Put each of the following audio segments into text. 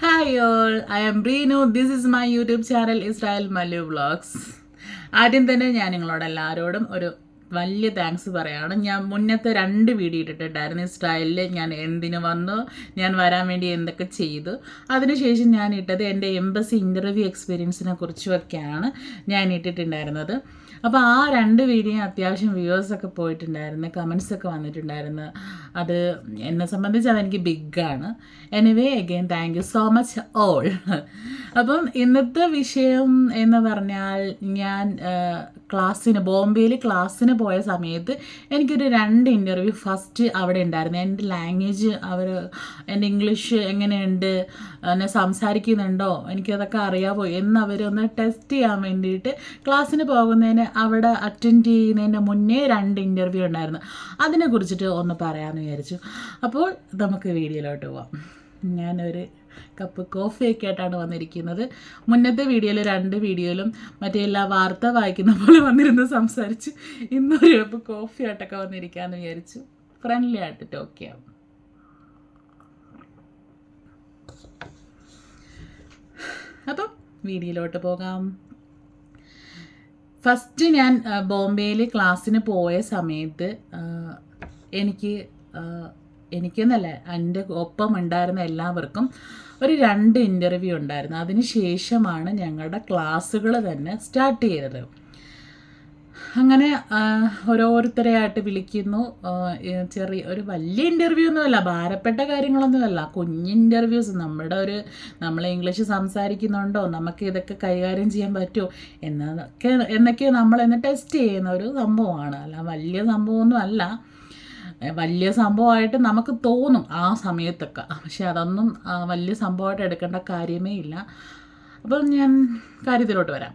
Hi all I'm Reenu this is my YouTube channel Israel Mallu vlogs ആദ്യം തന്നെ ഞാൻ നിങ്ങളോട് എല്ലാവരോടും ഒരു വലിയ താങ്ക്സ് പറയാണ്. ഞാൻ മുന്നത്തെ രണ്ട് വീഡിയോ ഇട്ടിട്ടുണ്ടായിരുന്നു. സ്റ്റൈലിൽ ഞാൻ എന്തിനു വന്നു ഞാൻ വരാൻ വേണ്ടി എന്തൊക്കെ ചെയ്തു. അതിനുശേഷം ഞാൻ ഇട്ടത് എന്റെ എംബസി ഇന്റർവ്യൂ എക്സ്പീരിയൻസിനെ കുറിച്ചുമൊക്കെയാണ് ഞാൻ ഇട്ടിട്ടുണ്ടായിരുന്നത്. അപ്പോൾ ആ രണ്ട് വീഡിയോ അത്യാവശ്യം വ്യൂവേഴ്സൊക്കെ പോയിട്ടുണ്ടായിരുന്നു കമൻസൊക്കെ വന്നിട്ടുണ്ടായിരുന്നു. അത് എന്നെ സംബന്ധിച്ച് അതെനിക്ക് ബിഗാണ് anyway again thank you so much all അപ്പം ഇന്നത്തെ വിഷയം എന്ന് പറഞ്ഞാൽ ഞാൻ ക്ലാസ്സിന് ബോംബെയിൽ ക്ലാസ്സിന് പോയ സമയത്ത് എനിക്കൊരു രണ്ട് ഇന്റർവ്യൂ ഫസ്റ്റ് അവിടെ ഉണ്ടായിരുന്നു. എന്റെ ലാംഗ്വേജ് അവർ എന്റെ ഇംഗ്ലീഷ് എങ്ങനെയുണ്ട് എന്നെ സംസാരിക്കുന്നുണ്ടോ എനിക്കതൊക്കെ അറിയാമോ എന്ന് അവരൊന്ന് ടെസ്റ്റ് ചെയ്യാൻ വേണ്ടിയിട്ട് ക്ലാസ്സിന് പോകുന്നതിന് അവിടെ അറ്റൻഡ് ചെയ്യുന്നതിന്റെ മുന്നേ രണ്ട് ഇന്റർവ്യൂ ഉണ്ടായിരുന്നു. അതിനെക്കുറിച്ചിട്ട് ഒന്ന് പറയാമെന്ന് വിചാരിച്ചു. അപ്പോൾ നമുക്ക് വീഡിയോയിലോട്ട് പോവാം. ഞാനൊരു കപ്പ് കോഫിയൊക്കെ ആയിട്ടാണ് വന്നിരിക്കുന്നത്. മുന്നത്തെ വീഡിയോയിൽ രണ്ട് വീഡിയോയിലും മറ്റേ എല്ലാ വാർത്ത വായിക്കുന്ന പോലെ വന്നിരുന്ന് സംസാരിച്ച് ഇന്നൊരു കപ്പ് കോഫി ആയിട്ടൊക്കെ വന്നിരിക്കാമെന്ന് വിചാരിച്ചു. ഫ്രണ്ട്ലി ആയിട്ട് ടോക്ക് ചെയ്യാം. അപ്പം വീഡിയോയിലോട്ട് പോകാം. ഫസ്റ്റ് ഞാൻ ബോംബെയിൽ ക്ലാസ്സിന് പോയ സമയത്ത് എനിക്ക് എനിക്കെന്നല്ല എന്റെ ഒപ്പം ഉണ്ടായിരുന്ന എല്ലാവർക്കും ഒരു രണ്ട് ഇന്റർവ്യൂ ഉണ്ടായിരുന്നു. അതിന് ശേഷമാണ് ഞങ്ങളുടെ ക്ലാസ്സുകൾ തന്നെ സ്റ്റാർട്ട് ചെയ്തത്. അങ്ങനെ ഓരോരുത്തരെയായിട്ട് വിളിക്കുന്നു. ചെറിയ ഒരു വലിയ ഇന്റർവ്യൂ ഒന്നുമല്ല ഭാരപ്പെട്ട കാര്യങ്ങളൊന്നുമല്ല. കുഞ്ഞ് ഇന്റർവ്യൂസ് നമ്മുടെ ഒരു നമ്മൾ ഇംഗ്ലീഷ് സംസാരിക്കുന്നുണ്ടോ? നമുക്ക് ഇതൊക്കെ കൈകാര്യം ചെയ്യാൻ പറ്റുമോ എന്നൊക്കെ എന്നൊക്കെ നമ്മളെന്ന് ടെസ്റ്റ് ചെയ്യുന്ന ഒരു സംഭവമാണ്. അല്ല വലിയ സംഭവമൊന്നും അല്ല ഏ, വലിയ സംഭവമായിട്ട് നമുക്ക് തോന്നും ആ സമയത്തൊക്കെ. പക്ഷെ അതൊന്നും വലിയ സംഭവമായിട്ട് എടുക്കേണ്ട കാര്യമേ ഇല്ല. അപ്പം ഞാൻ കാര്യത്തിലോട്ട് വരാം.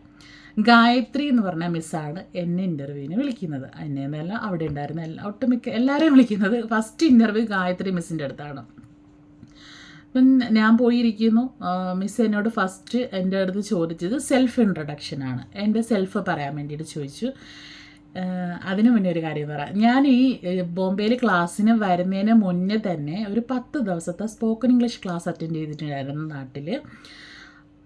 ഗായത്രി എന്ന് പറഞ്ഞ മിസ്സാണ് എന്നെ ഇന്റർവ്യൂവിന് വിളിക്കുന്നത്. എന്നെ എന്നല്ല അവിടെ ഉണ്ടായിരുന്ന എല്ലാ ഒട്ടുമിക്ക എല്ലാവരെയും വിളിക്കുന്നത് ഫസ്റ്റ് ഇന്റർവ്യൂ ഗായത്രി മിസ്സിന്റെ അടുത്താണ്. അപ്പം ഞാൻ പോയിരിക്കുന്നു. മിസ് എന്നോട് ഫസ്റ്റ് എന്റെ അടുത്ത് ചോദിച്ചത് സെൽഫ് ഇൻട്രൊഡക്ഷനാണ് എന്റെ സെൽഫ് പറയാൻ വേണ്ടിയിട്ട് ചോദിച്ചു. അതിനു മുന്നേ ഒരു കാര്യം പറയാം ഞാൻ ഈ ബോംബെയിൽ ക്ലാസ്സിന് വരുന്നതിന് മുന്നേ തന്നെ ഒരു പത്ത് ദിവസത്തെ സ്പോക്കൺ ഇംഗ്ലീഷ് ക്ലാസ് അറ്റൻഡ് ചെയ്തിട്ടുണ്ടായിരുന്നു നാട്ടിൽ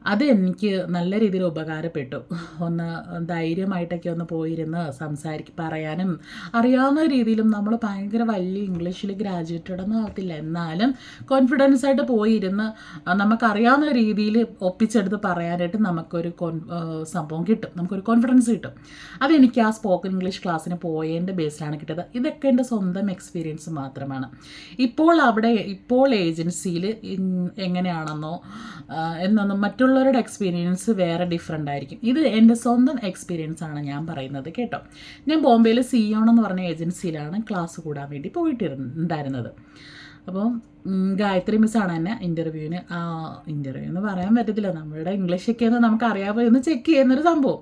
അത് എനിക്ക് നല്ല രീതിയിൽ ഉപകാരപ്പെട്ടു. ഒന്ന് ധൈര്യമായിട്ടൊക്കെ ഒന്ന് പോയിരുന്ന് സംസാരിക്ക പറയാനും അറിയാവുന്ന രീതിയിലും നമ്മൾ ഭയങ്കര വലിയ ഇംഗ്ലീഷിൽ ഗ്രാജുവേറ്റഡ് ഒന്നും ആവത്തില്ല. എന്നാലും കോൺഫിഡൻസ് ആയിട്ട് പോയിരുന്ന് നമുക്കറിയാവുന്ന രീതിയിൽ ഒപ്പിച്ചെടുത്ത് പറയാനായിട്ട് നമുക്കൊരു കോൺ സംഭവം കിട്ടും. നമുക്കൊരു കോൺഫിഡൻസ് കിട്ടും. അതെനിക്ക് ആ സ്പോക്കൺ ഇംഗ്ലീഷ് ക്ലാസ്സിന് പോയതിന്റെ ബേസിലാണ് കിട്ടിയത്. ഇതൊക്കെ എന്റെ സ്വന്തം എക്സ്പീരിയൻസ് മാത്രമാണ്. ഇപ്പോൾ അവിടെ ഇപ്പോൾ ഏജൻസിയിൽ എങ്ങനെയാണെന്നോ എന്നൊന്നും എന്നൊന്നും മറ്റുള്ളവരുടെ എക്സ്പീരിയൻസ് വേറെ ഡിഫറെന്റ് ആയിരിക്കും. ഇത് എന്റെ സ്വന്തം എക്സ്പീരിയൻസ് ആണ് ഞാൻ പറയുന്നത് കേട്ടോ. ഞാൻ ബോംബെയിൽ സിയോൺ എന്ന് പറഞ്ഞ ഏജൻസിയിലാണ് ക്ലാസ് കൂടാൻ വേണ്ടി പോയിട്ടിരുന്നുണ്ടായിരുന്നത്. അപ്പോൾ ഗായത്രി മിസ്സാണ് എന്നെ ഇന്റർവ്യൂവിന് ആ ഇന്റർവ്യൂ എന്ന് പറയാൻ പറ്റത്തില്ല. നമ്മളുടെ ഇംഗ്ലീഷൊക്കെ എന്ന് നമുക്ക് അറിയാമോ എന്ന് ചെക്ക് ചെയ്യുന്നൊരു സംഭവം.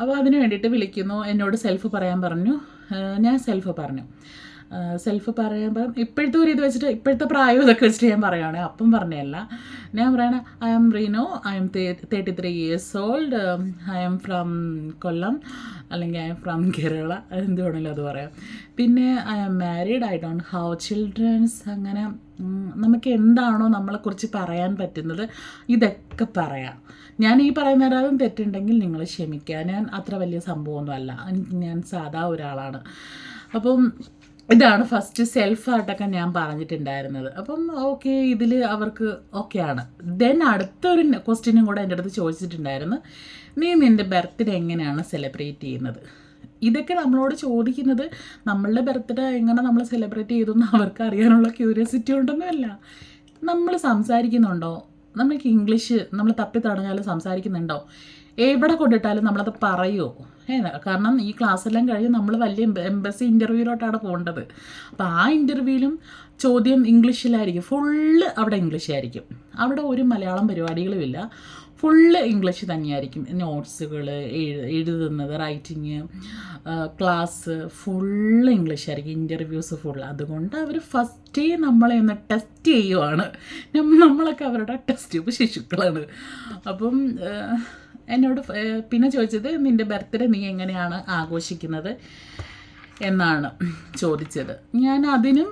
അപ്പോൾ അതിന് വേണ്ടിയിട്ട് വിളിക്കുന്നു. എന്നോട് സെൽഫ് പറയാൻ പറഞ്ഞു. ഞാൻ സെൽഫ് പറഞ്ഞു. സെൽഫ് പറയുമ്പം ഇപ്പോഴത്തെ ഒരു ഇത് വെച്ചിട്ട് ഇപ്പോഴത്തെ പ്രായം ഇതൊക്കെ വെച്ചിട്ട് ഞാൻ പറയുകയാണ് അപ്പം പറഞ്ഞതല്ല ഞാൻ പറയണ I'm Reeno I'm thirty three years old I'm from Kollam അല്ലെങ്കിൽ ഐ എം ഫ്രം കേരള എന്ത് വേണമെങ്കിലും അത് പറയാം. പിന്നെ I'm married I don't have childrens അങ്ങനെ നമുക്ക് എന്താണോ നമ്മളെക്കുറിച്ച് പറയാൻ പറ്റുന്നത് ഇതൊക്കെ പറയാം. ഞാൻ ഈ പറയുന്ന ഒരാളും തെറ്റുണ്ടെങ്കിൽ നിങ്ങൾ ക്ഷമിക്കുക. ഞാൻ അത്ര വലിയ സംഭവമൊന്നുമല്ല. ഞാൻ സാധാ ഒരാളാണ്. അപ്പം ഇതാണ് ഫസ്റ്റ് സെൽഫായിട്ടൊക്കെ ഞാൻ പറഞ്ഞിട്ടുണ്ടായിരുന്നത്. അപ്പം ഓക്കെ ഇതിൽ അവർക്ക് ഓക്കെയാണ് ദെൻ അടുത്തൊരു ക്വസ്റ്റ്യനും കൂടെ എന്റെ അടുത്ത് ചോദിച്ചിട്ടുണ്ടായിരുന്നു. നീ നിന്റെ ബർത്ത്ഡേ എങ്ങനെയാണ് സെലിബ്രേറ്റ് ചെയ്യുന്നത്? ഇതൊക്കെ നമ്മളോട് ചോദിക്കുന്നത് നമ്മളുടെ ബർത്ത്ഡേ എങ്ങനെ നമ്മൾ സെലിബ്രേറ്റ് ചെയ്തു എന്ന് അവർക്ക് അറിയാനുള്ള ക്യൂരിയോസിറ്റി ഉണ്ടെന്നല്ല നമ്മൾ സംസാരിക്കുന്നുണ്ടോ? നമുക്ക് ഇംഗ്ലീഷ് നമ്മൾ തപ്പി തടഞ്ഞാലും സംസാരിക്കുന്നുണ്ടോ? എവിടെ കൊണ്ടിട്ടാലും നമ്മളത് പറയുമോ ഏ കാരണം ഈ ക്ലാസ്സെല്ലാം കഴിഞ്ഞ് നമ്മൾ വലിയ എംബസി ഇന്റർവ്യൂവിലോട്ടാണ് പോകേണ്ടത്. അപ്പോൾ ആ ഇന്റർവ്യൂവിലും ചോദ്യം ഇംഗ്ലീഷിലായിരിക്കും. ഫുള്ള് അവിടെ ഇംഗ്ലീഷായിരിക്കും അവിടെ ഒരു മലയാളം പരിപാടികളുമില്ല. ഫുള്ള് ഇംഗ്ലീഷ് തന്നെയായിരിക്കും. നോട്ട്സുകൾ എഴുതുന്നത് റൈറ്റിങ് ക്ലാസ് ഫുള്ള് ഇംഗ്ലീഷ് ആയിരിക്കും ഇന്റർവ്യൂസ് ഫുൾ അതുകൊണ്ട് അവർ ഫസ്റ്റേ നമ്മളെ ഒന്ന് ടെസ്റ്റ് ചെയ്യുവാണ്. നമ്മളൊക്കെ അവരുടെ ടെസ്റ്റ് ട്യൂബ് ശിശുക്കളാണ്. അപ്പം എന്നോട് പിന്നെ ചോദിച്ചത് നിന്റെ ബർത്ത്ഡേ നീ എങ്ങനെയാണ് ആഘോഷിക്കുന്നത്? എന്നാണ് ചോദിച്ചത്. ഞാൻ അതിനും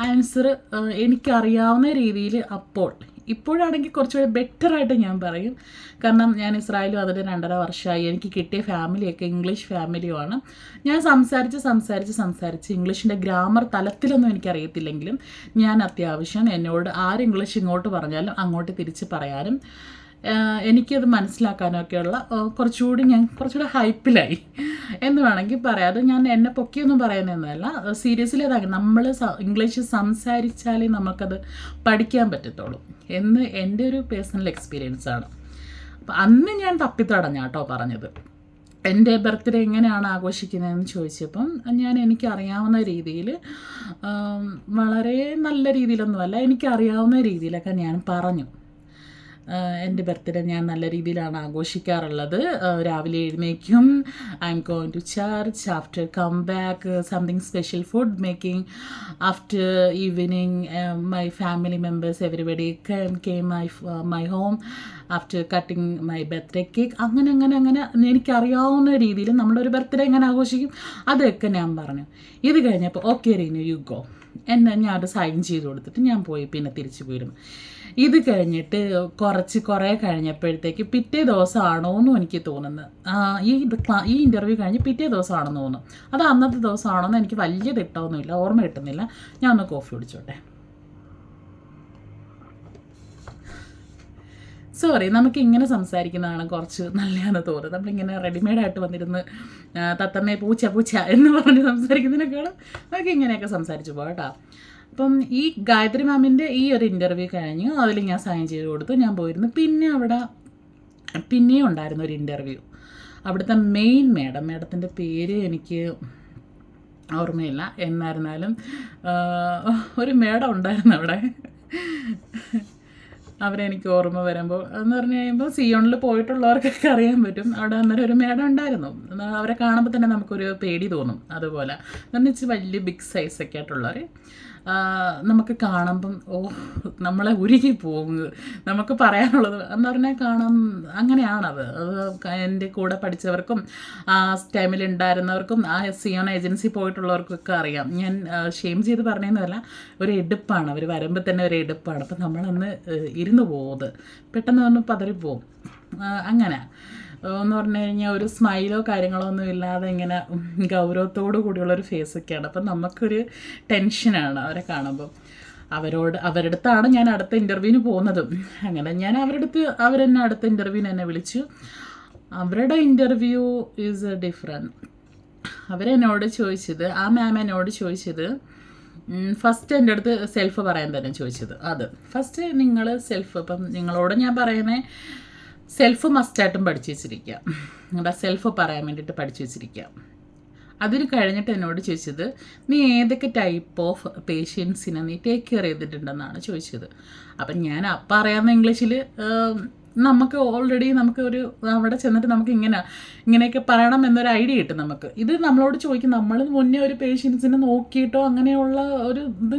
ആൻസർ എനിക്കറിയാവുന്ന രീതിയിൽ അപ്പോൾ ഇപ്പോഴാണെങ്കിൽ കുറച്ചുകൂടി ബെറ്ററായിട്ട് ഞാൻ പറയും. കാരണം ഞാൻ ഇസ്രായേൽ വന്നിട്ട് രണ്ടര വർഷമായി. എനിക്ക് കിട്ടിയ ഫാമിലിയൊക്കെ ഇംഗ്ലീഷ് ഫാമിലിയുമാണ്. ഞാൻ സംസാരിച്ച് സംസാരിച്ച് സംസാരിച്ച് ഇംഗ്ലീഷിന്റെ ഗ്രാമർ തലത്തിലൊന്നും എനിക്കറിയത്തില്ലെങ്കിലും ഞാൻ അത്യാവശ്യം എന്നോട് ആര് ഇംഗ്ലീഷ് ഇങ്ങോട്ട് പറഞ്ഞാലും അങ്ങോട്ട് തിരിച്ച് പറയാനും എനിക്കത് മനസ്സിലാക്കാനൊക്കെയുള്ള കുറച്ചുകൂടി ഞാൻ കുറച്ചുകൂടി ഹൈപ്പിലായി. എന്ന് വേണമെങ്കിൽ പറയാം. അത് ഞാൻ എന്നെ പൊക്കിയൊന്നും പറയുന്നതല്ല. സീരിയസ്ലി അതാകും നമ്മൾ ഇംഗ്ലീഷ് സംസാരിച്ചാലേ നമുക്കത് പഠിക്കാൻ പറ്റത്തുള്ളൂ. എന്ന് എന്റെ ഒരു പേഴ്സണൽ എക്സ്പീരിയൻസ് ആണ്. അപ്പം അന്ന് ഞാൻ തപ്പിത്തടഞ്ഞ കേട്ടോ പറഞ്ഞത്. എന്റെ ബർത്ത്ഡേ എങ്ങനെയാണ് ആഘോഷിക്കുന്നതെന്ന് ചോദിച്ചപ്പം ഞാൻ എനിക്കറിയാവുന്ന രീതിയിൽ വളരെ നല്ല രീതിയിലൊന്നുമല്ല എനിക്കറിയാവുന്ന രീതിയിലൊക്കെ ഞാൻ പറഞ്ഞു. എന്റെ ബർത്ത്ഡേ ഞാൻ നല്ല രീതിയിലാണ് ആഘോഷിക്കാറുള്ളത്. രാവിലെ എഴുന്നേക്കും. I'm going to church after come back something special food making after evening my family members everybody came my my home after cutting my birthday cake അങ്ങനെ അങ്ങനെ അങ്ങനെ എനിക്കറിയാവുന്ന രീതിയിൽ നമ്മളൊരു ബർത്ത്ഡേ എങ്ങനെ ആഘോഷിക്കും? അതൊക്കെ ഞാൻ പറഞ്ഞു. ഇത് കഴിഞ്ഞപ്പോൾ ഓക്കെ റീനു യു ഗോ എന്നെ ഞാൻ അത് സൈൻ ചെയ്ത് കൊടുത്തിട്ട് ഞാൻ പോയി പിന്നെ തിരിച്ചു പോയിരുന്നു. ഇത് കഴിഞ്ഞിട്ട് കുറച്ച് കുറേ കഴിഞ്ഞപ്പോഴത്തേക്ക് പിറ്റേ ദിവസമാണോ എന്നും എനിക്ക് തോന്നുന്നത്. ഈ ഈ ഇന്റർവ്യൂ കഴിഞ്ഞ് പിറ്റേ ദിവസമാണെന്ന് തോന്നുന്നു. അത് അന്നത്തെ ദിവസമാണോ എന്ന് എനിക്ക് വലിയ തിട്ടമൊന്നുമില്ല ഓർമ്മ കിട്ടുന്നില്ല. ഞാൻ ഒന്ന് കോഫി കുടിച്ചോട്ടെ. സോറി നമുക്ക് ഇങ്ങനെ സംസാരിക്കുന്നതാണ് കുറച്ച് നല്ലതെന്ന് തോന്നുന്നത്. നമ്മളിങ്ങനെ റെഡിമെയ്ഡായിട്ട് വന്നിരുന്ന് തത്തമ്മേ പൂച്ച പൂച്ച എന്ന് പറഞ്ഞ് സംസാരിക്കുന്നതിനേക്കാളും നമുക്ക് ഇങ്ങനെയൊക്കെ സംസാരിച്ചു പോകാം കേട്ടോ. അപ്പം ഈ ഗായത്രി മാമിന്റെ ഈ ഒരു ഇന്റർവ്യൂ കഴിഞ്ഞു. അതിൽ ഞാൻ സൈൻ ചെയ്ത് കൊടുത്തു. ഞാൻ പോയിരുന്നു. പിന്നെ അവിടെ പിന്നെയും ഉണ്ടായിരുന്നു ഒരു ഇന്റർവ്യൂ അവിടുത്തെ മെയിൻ മേഡം മേഡത്തിന്റെ പേര് എനിക്ക് ഓർമ്മയില്ല. എന്നായിരുന്നാലും ഒരു മേഡം ഉണ്ടായിരുന്നു അവിടെ. അവരെനിക്ക് ഓർമ്മ വരുമ്പോൾ എന്ന് പറഞ്ഞു കഴിയുമ്പോൾ സിയോണിൽ പോയിട്ടുള്ളവർക്കൊക്കെ അറിയാൻ പറ്റും. അവിടെ അന്നേരം ഒരു മേഡം ഉണ്ടായിരുന്നു. അവരെ കാണുമ്പോൾ തന്നെ നമുക്കൊരു പേടി തോന്നും അതുപോലെ. എന്ന് വെച്ചാൽ വലിയ ബിഗ് സൈസൊക്കെ ആയിട്ടുള്ളവർ നമുക്ക് കാണുമ്പം ഓ നമ്മളെ ഉരുകി പോകുന്നത്. നമുക്ക് പറയാനുള്ളത് എന്ന് പറഞ്ഞാൽ കാണാൻ അങ്ങനെയാണത്. അത് എന്റെ കൂടെ പഠിച്ചവർക്കും ആ ടൈമിൽ ഉണ്ടായിരുന്നവർക്കും ആ സിയോൺ ഏജൻസി പോയിട്ടുള്ളവർക്കൊക്കെ അറിയാം. ഞാൻ ഷെയിം ചെയ്ത് പറഞ്ഞതെന്നല്ല ഒരു എടുപ്പാണ്. അവർ വരുമ്പോൾ തന്നെ ഒരു എടുപ്പാണ്. അപ്പം നമ്മളന്ന് ഇരുന്ന് പോകുന്നത് പെട്ടെന്ന് ഒന്ന് പതറിപ്പോവും. അങ്ങനെ. എന്ന് പറഞ്ഞു കഴിഞ്ഞാൽ ഒരു സ്മൈലോ കാര്യങ്ങളോ ഒന്നും ഇല്ലാതെ ഇങ്ങനെ ഗൗരവത്തോടു കൂടിയുള്ള ഒരു ഫേസൊക്കെയാണ് അപ്പം നമുക്കൊരു ടെൻഷനാണ് അവരെ കാണുമ്പോൾ അവരോട് അവരുടെ അടുത്താണ് ഞാൻ അടുത്ത ഇന്റർവ്യൂവിന് പോകുന്നതും. അങ്ങനെ ഞാൻ അവരുടെ അടുത്ത് അവരെന്നെ അടുത്ത ഇന്റർവ്യൂവിന് എന്നെ വിളിച്ചു. അവരുടെ ഇന്റർവ്യൂ ഈസ് ഡിഫറെന്റ് അവരെന്നോട് ചോദിച്ചത് ആ മാം എന്നോട് ചോദിച്ചത് ഫസ്റ്റ് എന്റെ അടുത്ത് സെൽഫ് പറയാൻ തന്നെ ചോദിച്ചത്. അത്. ഫസ്റ്റ് നിങ്ങൾ സെൽഫ് ഇപ്പം നിങ്ങളോട് ഞാൻ പറയുന്നത് സെൽഫ് മസ്റ്റായിട്ടും പഠിച്ചു വെച്ചിരിക്കുക. നിങ്ങളുടെ സെൽഫ് പറയാൻ വേണ്ടിയിട്ട് പഠിച്ചു വെച്ചിരിക്കുക. അതിന് കഴിഞ്ഞിട്ട് എന്നോട് ചോദിച്ചത് നീ ഏതൊക്കെ ടൈപ്പ് ഓഫ് പേഷ്യൻസിനെ നീ ടേക്ക് കെയർ ചെയ്തിട്ടുണ്ടെന്നാണ് ചോദിച്ചത്. അപ്പം ഞാൻ അപ്പം അറിയാവുന്ന ഇംഗ്ലീഷിൽ നമുക്ക് ഓൾറെഡി നമുക്ക് ഒരു അവിടെ ചെന്നിട്ട് നമുക്ക് ഇങ്ങനെ ഇങ്ങനെയൊക്കെ പറയണം എന്നൊരു ഐഡിയ കിട്ടും നമുക്ക്. ഇത് നമ്മളോട് ചോദിക്കും നമ്മൾ മുന്നേ ഒരു പേഷ്യൻസിനെ നോക്കിയിട്ടോ അങ്ങനെയുള്ള ഒരു ഇത്